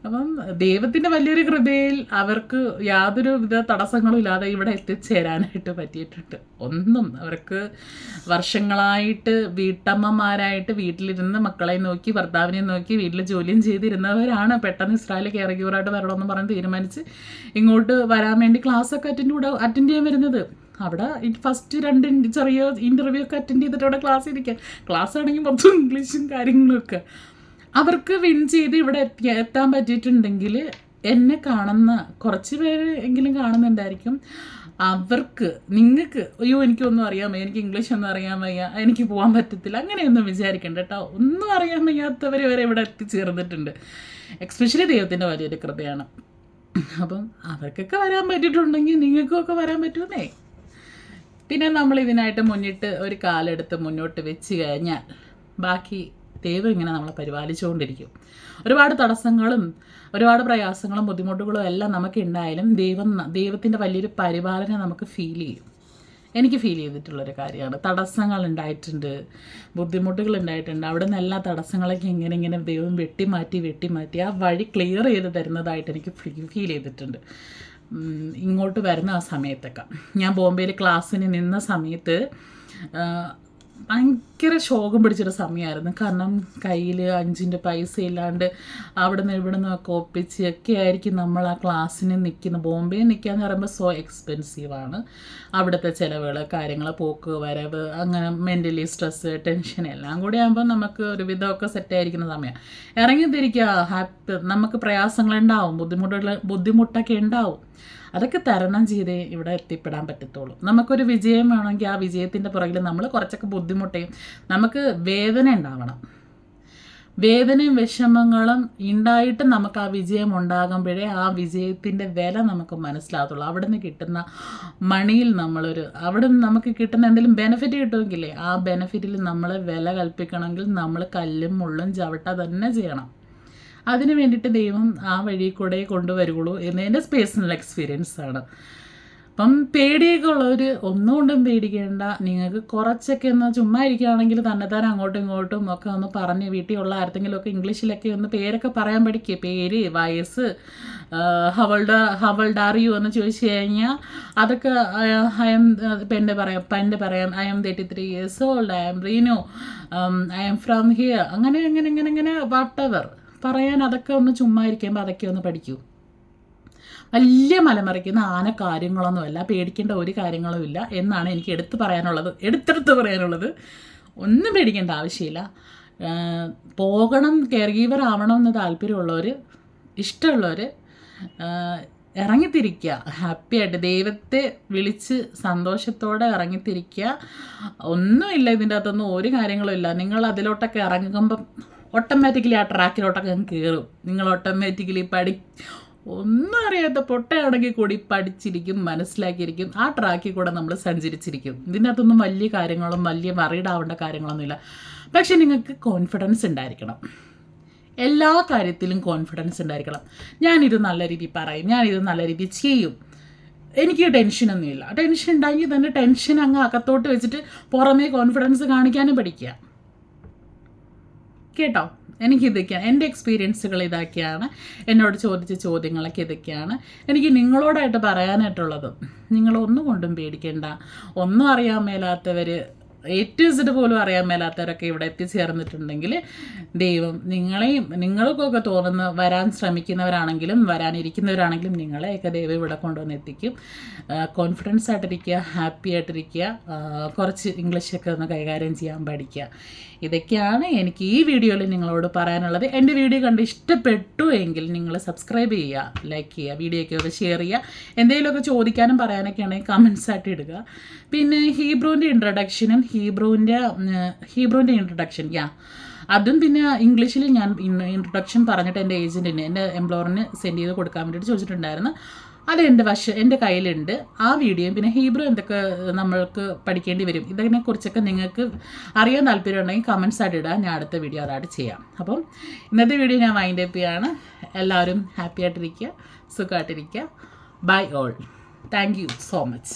അപ്പം ദൈവത്തിന്റെ വലിയൊരു കൃപയിൽ അവർക്ക് യാതൊരു വിധ തടസ്സങ്ങളും ഇല്ലാതെ ഇവിടെ എത്തിച്ചേരാനായിട്ട് പറ്റിയിട്ടുണ്ട്. ഒന്നും അവർക്ക് വർഷങ്ങളായിട്ട് വീട്ടമ്മമാരായിട്ട് വീട്ടിലിരുന്ന് മക്കളെ നോക്കി ഭർത്താവിനെ നോക്കി വീട്ടിൽ ജോലിയും ചെയ്തിരുന്നവരാണ് പെട്ടെന്ന് ഇസ്രായേൽ കെയർഗീവറായിട്ട് വരണമെന്ന് പറഞ്ഞ് തീരുമാനിച്ച് ഇങ്ങോട്ട് വരാൻ വേണ്ടി ക്ലാസ്സൊക്കെ അറ്റൻഡ് കൂടെ അറ്റൻഡ് ചെയ്യാൻ വരുന്നത്. അവിടെ ഫസ്റ്റ് രണ്ട് ചെറിയ ഇന്റർവ്യൂ ഒക്കെ അറ്റൻഡ് ചെയ്തിട്ട് അവിടെ ക്ലാസ് ഇരിക്കുക ക്ലാസ് ആണെങ്കിൽ മൊത്തം ഇംഗ്ലീഷും കാര്യങ്ങളും ഒക്കെ. അവർക്ക് വിൻ ചെയ്ത് ഇവിടെ എത്തി എത്താൻ പറ്റിയിട്ടുണ്ടെങ്കിൽ എന്നെ കാണുന്ന കുറച്ച് പേര് എങ്കിലും കാണുന്നുണ്ടായിരിക്കും. അവർക്ക് നിങ്ങൾക്ക് അയ്യോ എനിക്കൊന്നും അറിയാൻ വയ്യ എനിക്ക് ഇംഗ്ലീഷ് ഒന്നും അറിയാൻ വയ്യ എനിക്ക് പോകാൻ പറ്റത്തില്ല അങ്ങനെയൊന്നും വിചാരിക്കണ്ട കേട്ടോ ഒന്നും അറിയാൻ വയ്യാത്തവർ വരെ ഇവിടെ എത്തിച്ചേർന്നിട്ടുണ്ട്. എക്സ്പെഷ്യലി ദൈവത്തിന്റെ വലിയൊരു കൃപയാണ്. അപ്പം അവർക്കൊക്കെ വരാൻ പറ്റിയിട്ടുണ്ടെങ്കിൽ നിങ്ങൾക്കൊക്കെ വരാൻ പറ്റുമെന്നേ പിന്നെ നമ്മൾ ഇതിനായിട്ട് മുന്നിട്ട് ഒരു കാലെടുത്ത് മുന്നോട്ട് വെച്ച് കഴിഞ്ഞാൽ ബാക്കി ദൈവം ഇങ്ങനെ നമ്മളെ പരിപാലിച്ചുകൊണ്ടിരിക്കും. ഒരുപാട് തടസ്സങ്ങളും ഒരുപാട് പ്രയാസങ്ങളും ബുദ്ധിമുട്ടുകളും എല്ലാം നമുക്ക് ഉണ്ടായാലും ദൈവം ദൈവത്തിന്റെ വലിയൊരു പരിപാലനം നമുക്ക് ഫീൽ ചെയ്യും. എനിക്ക് ഫീൽ ചെയ്തിട്ടുള്ളൊരു കാര്യമാണ്. തടസ്സങ്ങൾ ഉണ്ടായിട്ടുണ്ട് ബുദ്ധിമുട്ടുകൾ ഉണ്ടായിട്ടുണ്ട് അവിടെ നിന്ന് എല്ലാ തടസ്സങ്ങളൊക്കെ ഇങ്ങനെ ഇങ്ങനെ ദൈവം വെട്ടിമാറ്റി വെട്ടിമാറ്റി ആ വഴി ക്ലിയർ ചെയ്ത് തരുന്നതായിട്ട് എനിക്ക് ഫീൽ ചെയ്തിട്ടുണ്ട്. ഇങ്ങോട്ട് വരുന്ന ആ സമയത്തൊക്കെ. ഞാൻ ബോംബെയിൽ ക്ലാസ്സിന് നിന്ന സമയത്ത് ഭയങ്കര ശോകം പിടിച്ചൊരു സമയമായിരുന്നു. കാരണം കയ്യിൽ അഞ്ചിന്റെ പൈസ ഇല്ലാണ്ട് അവിടെ നിന്ന് ഇവിടെ നിന്നൊക്കെ ഒപ്പിച്ച് ഒക്കെ ആയിരിക്കും നമ്മൾ ആ ക്ലാസ്സിന് നിൽക്കുന്ന. ബോംബെയിൽ നിൽക്കുക എന്ന് പറയുമ്പോൾ സോ എക്സ്പെൻസീവാണ് അവിടുത്തെ ചിലവുകൾ കാര്യങ്ങൾ പോക്ക് വരവ് അങ്ങനെ മെന്റലി സ്ട്രെസ്സ് ടെൻഷൻ എല്ലാം കൂടി ആകുമ്പോൾ നമുക്ക് ഒരു വിധമൊക്കെ സെറ്റായിരിക്കുന്ന സമയം. ഇറങ്ങി തിരിക്കുക ഹാപ്പി നമുക്ക് പ്രയാസങ്ങളുണ്ടാവും ബുദ്ധിമുട്ടുകൾ ബുദ്ധിമുട്ടൊക്കെ ഉണ്ടാവും. അതൊക്കെ തരണം ചെയ്തേ ഇവിടെ എത്തിപ്പെടാൻ പറ്റത്തുള്ളൂ. നമുക്കൊരു വിജയം വേണമെങ്കിൽ ആ വിജയത്തിന്റെ പുറകിൽ നമ്മൾ കുറച്ചൊക്കെ ബുദ്ധിമുട്ടേ നമുക്ക് വേദന ഉണ്ടാവണം. വേദനയും വിഷമങ്ങളും ഉണ്ടായിട്ട് നമുക്ക് ആ വിജയം ഉണ്ടാകുമ്പോഴേ ആ വിജയത്തിന്റെ വില നമുക്ക് മനസ്സിലാകത്തുള്ളൂ. നിന്ന് കിട്ടുന്ന മണിയിൽ നമ്മളൊരു അവിടെ നിന്ന് നമുക്ക് കിട്ടുന്ന എന്തെങ്കിലും ബെനിഫിറ്റ് കിട്ടുമെങ്കിലേ ആ ബെനിഫിറ്റിൽ നമ്മൾ വില കൽപ്പിക്കണമെങ്കിൽ നമ്മൾ കല്ലും മുള്ളും ചവിട്ട തന്നെ ചെയ്യണം. അതിന് വേണ്ടിയിട്ട് ദൈവം ആ വഴി കൂടെ കൊണ്ടുവരുള്ളൂ എന്നതിന്റെ പേഴ്സണൽ എക്സ്പീരിയൻസ് ആണ്. അപ്പം പേടിയൊക്കെ ഉള്ളവർ ഒന്നുകൊണ്ടും പേടിക്കേണ്ട. നിങ്ങൾക്ക് കുറച്ചൊക്കെ ഒന്ന് ചുമ്മാ ഇരിക്കുകയാണെങ്കിൽ തന്നെത്താൻ അങ്ങോട്ടും ഇങ്ങോട്ടും ഒക്കെ ഒന്ന് പറഞ്ഞ് വീട്ടിലുള്ള ആർക്കെങ്കിലുമൊക്കെ ഇംഗ്ലീഷിലൊക്കെ ഒന്ന് പേരൊക്കെ പറയാൻ പഠിക്കുക പേര് വയസ്സ് ഹവൾഡ ഹവൾഡ് ആർ യു എന്ന് ചോദിച്ചു കഴിഞ്ഞാൽ അതൊക്കെ ഐ എം എന്റെ പറയാം ഇപ്പം പറയാം. I'm thirty three years old I'm Reeno I'm from here അങ്ങനെ അങ്ങനെ അങ്ങനെ അങ്ങനെ വാട്ട് എവർ പറയാൻ അതൊക്കെ ഒന്ന് ചുമ്മാ ഇരിക്കുമ്പോൾ അതൊക്കെ ഒന്ന് പഠിക്കൂ. വലിയ മലമറിക്കുന്ന ആന കാര്യങ്ങളൊന്നുമല്ല പേടിക്കേണ്ട ഒരു കാര്യങ്ങളുമില്ല എന്നാണ് എനിക്ക് എടുത്തു പറയാനുള്ളത്. എടുത്തെടുത്ത് പറയാനുള്ളത്. ഒന്നും പേടിക്കേണ്ട ആവശ്യമില്ല. പോകണം കെയർ ഗീവർ ആവണം എന്ന് താല്പര്യമുള്ളവർ ഇഷ്ടമുള്ളവർ ഇറങ്ങിത്തിരിക്കുക. ഹാപ്പിയായിട്ട് ദൈവത്തെ വിളിച്ച് സന്തോഷത്തോടെ ഇറങ്ങിത്തിരിക്കുക. ഒന്നുമില്ല ഇതിന്റെ അകത്തൊന്നും ഒരു കാര്യങ്ങളും ഇല്ല. നിങ്ങൾ അതിലോട്ടൊക്കെ ഇറങ്ങുമ്പം ഓട്ടോമാറ്റിക്കലി ആ ട്രാക്കിലോട്ടൊക്കെ അങ്ങ് കയറും നിങ്ങൾ ഓട്ടോമാറ്റിക്കലി പഠി ഒന്നും അറിയാത്ത പൊട്ടയാണെങ്കിൽ കൂടി പഠിച്ചിരിക്കും മനസ്സിലാക്കിയിരിക്കും. ആ ട്രാക്കിൽ കൂടെ നമ്മൾ സഞ്ചരിച്ചിരിക്കും. ഇതിനകത്തൊന്നും വലിയ കാര്യങ്ങളും വലിയ മറിയിടാവേണ്ട കാര്യങ്ങളൊന്നുമില്ല പക്ഷേ നിങ്ങൾക്ക് കോൺഫിഡൻസ് ഉണ്ടായിരിക്കണം. എല്ലാ കാര്യത്തിലും കോൺഫിഡൻസ് ഉണ്ടായിരിക്കണം. ഞാനിത് നല്ല രീതിയിൽ പറയും ഞാനിത് നല്ല രീതിയിൽ ചെയ്യും. എനിക്ക് ടെൻഷനൊന്നുമില്ല ടെൻഷൻ ഉണ്ടാക്കി തന്നെ ടെൻഷൻ അങ്ങ് അകത്തോട്ട് വെച്ചിട്ട് പുറമേ കോൺഫിഡൻസ് കാണിക്കാനും പഠിക്കുക. കേട്ടോ എനിക്ക് ഇതൊക്കെയാണ് എന്റെ എക്സ്പീരിയൻസുകൾ ഇതൊക്കെയാണ്. എന്നോട് ചോദിച്ച ചോദ്യങ്ങളൊക്കെ ഇതൊക്കെയാണ്. എനിക്ക് നിങ്ങളോടായിട്ട് പറയാനായിട്ടുള്ളത് നിങ്ങളൊന്നും കൊണ്ടും പേടിക്കേണ്ട. ഒന്നും അറിയാൻ മേലാത്തവർ എ ടു പോലും അറിയാൻ മേലാത്തവരൊക്കെ ഇവിടെ എത്തിച്ചേർന്നിട്ടുണ്ടെങ്കിൽ ദൈവം നിങ്ങളെയും നിങ്ങൾക്കൊക്കെ തോന്നുന്ന വരാൻ ശ്രമിക്കുന്നവരാണെങ്കിലും വരാനിരിക്കുന്നവരാണെങ്കിലും നിങ്ങളെയൊക്കെ ദൈവം ഇവിടെ കൊണ്ടുവന്ന് എത്തിക്കും. കോൺഫിഡൻസ് ആയിട്ടിരിക്കുക ഹാപ്പി ആയിട്ടിരിക്കുക കുറച്ച് ഇംഗ്ലീഷൊക്കെ ഒന്ന് കൈകാര്യം ചെയ്യാൻ പഠിക്കുക. ഇതൊക്കെയാണ് എനിക്ക് ഈ വീഡിയോയിൽ നിങ്ങളോട് പറയാനുള്ളത്. എന്റെ വീഡിയോ കണ്ട് ഇഷ്ടപ്പെട്ടു എങ്കിൽ നിങ്ങൾ സബ്സ്ക്രൈബ് ചെയ്യുക ലൈക്ക് ചെയ്യുക വീഡിയോയ്ക്ക് ഒക്കെ ഷെയർ ചെയ്യുക എന്തെങ്കിലുമൊക്കെ ചോദിക്കാനും പറയാനൊക്കെ ആണെങ്കിൽ കമൻസ് ആയിട്ട് ഇടുക. പിന്നെ ഹീബ്രോന്റെ ഇൻട്രഡക്ഷനും ഹീബ്രുവിന്റെ ഹീബ്രുവിന്റെ ഇൻട്രൊഡക്ഷൻ യാ അതും പിന്നെ ഇംഗ്ലീഷിൽ ഞാൻ ഇൻട്രൊഡക്ഷൻ പറഞ്ഞിട്ട് എന്റെ ഏജന്റിന് എന്റെ എംപ്ലോയറിന് സെൻഡ് ചെയ്ത് കൊടുക്കാൻ വേണ്ടിയിട്ട് ചോദിച്ചിട്ടുണ്ടായിരുന്നു. അത് എന്റെ വശ എന്റെ കയ്യിലുണ്ട്. ആ വീഡിയോയും പിന്നെ ഹീബ്രു എന്തൊക്കെ നമ്മൾക്ക് പഠിക്കേണ്ടി വരും ഇതിനെക്കുറിച്ചൊക്കെ നിങ്ങൾക്ക് അറിയാൻ താല്പര്യം ഉണ്ടെങ്കിൽ കമൻസ് ആയിട്ട് ഇടാൻ ഞാൻ അടുത്ത വീഡിയോ അതായിട്ട് ചെയ്യാം. അപ്പം ഇന്നത്തെ വീഡിയോ ഞാൻ വൈൻഡ് അപ്പ് ചെയ്യാണ്. എല്ലാവരും ഹാപ്പി ആയിട്ടിരിക്കുക സുഖമായിട്ടിരിക്കുക. Bye all thank you so much